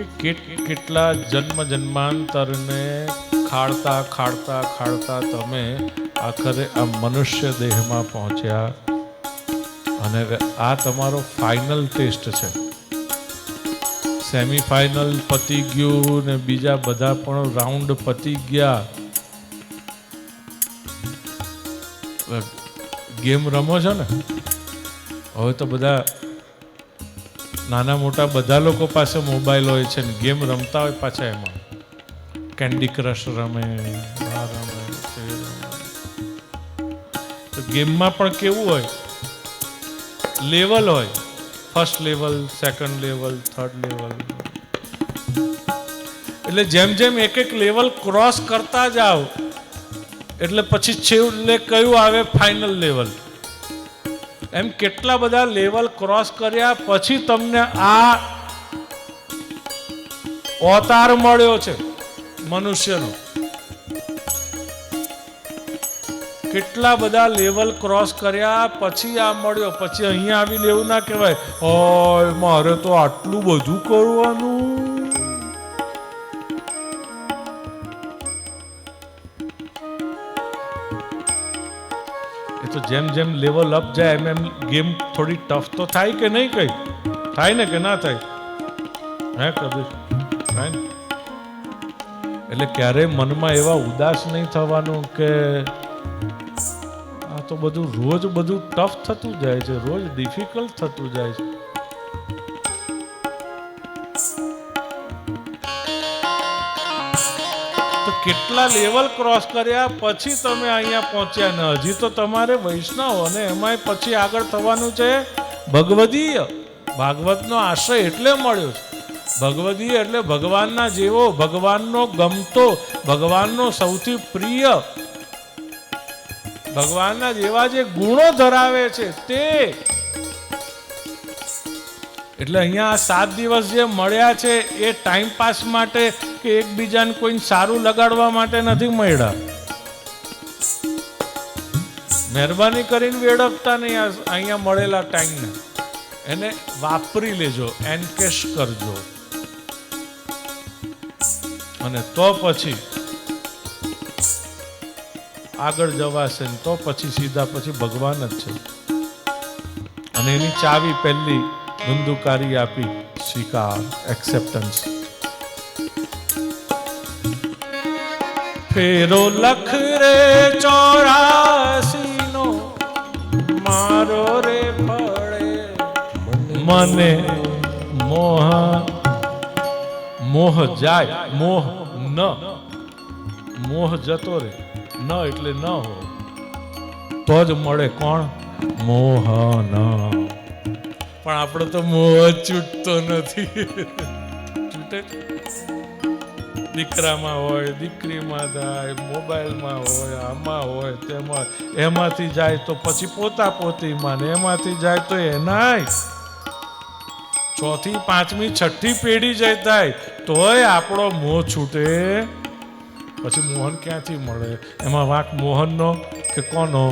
કે કેટ કેટલા જન્મ જન્માંતરને ખાડતા ખાડતા ખાડતા તમે આખરે આ મનુષ્ય દેહમાં પહોંચ્યા. અને આ તમારો ફાઇનલ ટેસ્ટ છે. સેમિફાઇનલ પતી ગયું ને બીજા બધા પણ રાઉન્ડ પતી ગયા. ગેમ રમો છો ને? હવે તો બધા નાના મોટા બધા લોકો પાસે મોબાઈલ હોય છે ને ગેમ રમતા હોય પાછા એમાં. કેન્ડી ક્રશ રમે, આ રમે, તે રમે. તો ગેમમાં પણ કેવું હોય? લેવલ હોય. First level second level third level એટલે જેમ જેમ એક એક લેવલ ક્રોસ કરતા જાઓ, એટલે પછી છેલ્લે કયું આવે? ફાઇનલ લેવલ એમ કેટલા બધા લેવલ ક્રોસ કર્યા, પછી તમને આ અવતાર મળ્યો છે મનુષ્યનો. કેટલા બધા લેવલ ક્રોસ કર્યા, પછી આ મળ્યો, પછી અહીંયા આવીને એવું ના કહેવાય હોય મારે તો આટલું બધું કરવાનું. એ તો જેમ જેમ લેવલ અપ જાય, એમ એમ ગેમ થોડી ટફ તો થાય કે નહીં કઈ? થાય ને કે ના થાય? હે કબીર થાય એટલે ક્યારેય મનમાં એવા ઉદાસ નહીં થવાનું કે આ તો બધું રોજ બધું ટફ થતું જાય છે, રોજ ડિફિકલ્ટ થતું જાય છે. કેટલા લેવલ ક્રોસ કર્યા, પછી તમે અહીંયા પહોંચ્યા ને. હજી તો તમારે વૈષ્ણવ અને એમાંય પછી આગળ થવાનું છે ભગવદીય. ભાગવતનો આશ્રય એટલે મળ્યો છે. ભગવદીય એટલે ભગવાનના જેવો, ભગવાનનો ગમતો, ભગવાનનો સૌથી પ્રિય. ભગવાનના જેવા જે ગુણો ધરાવે છે તે એટલે અહીંયા સાત દિવસ જે મળ્યા છે એ ટાઈમ પાસ માટે કે એકબીજાને કોઈને સારું લગાડવા માટે નથી મળ્યા? મહેરબાની કરીને વેડપતા નહીં અહીંયા મળેલા ટાઈમને એને વાપરી લેજો એનકેશ કરજો. અને તો પછી આગળ જવાશે તો પછી સીધા પછી ભગવાન જ છે. અને એની ચાવી પહેલી ધુંધુકારી આપી સ્વીકાર એક્સેપ્ટન્સ ફેરો લખ રે ચોરાસી નો મારો રે પડે મને મોહ મોહ જાય, મોહ ન. મોહ જતો રે, ન એટલે ન હો. તો જ મળે કોણ? મોહન. પણ આપણો તો મોહ છૂટતો નથી. છૂટે દીકરામાં હોય, દીકરીમાં થાય મોબાઈલમાં હોય, આમાં હોય, તેમાં એમાંથી જાય તો પછી પોતા પોતીમાં ને એમાંથી જાય તો એનાય ચોથી પાંચમી, છઠ્ઠી પેઢી જાય થાય, તોય આપણો મોહ છૂટે. પછી મોહન ક્યાંથી મળે? એમાં વાંક મોહનનો કે કોનો?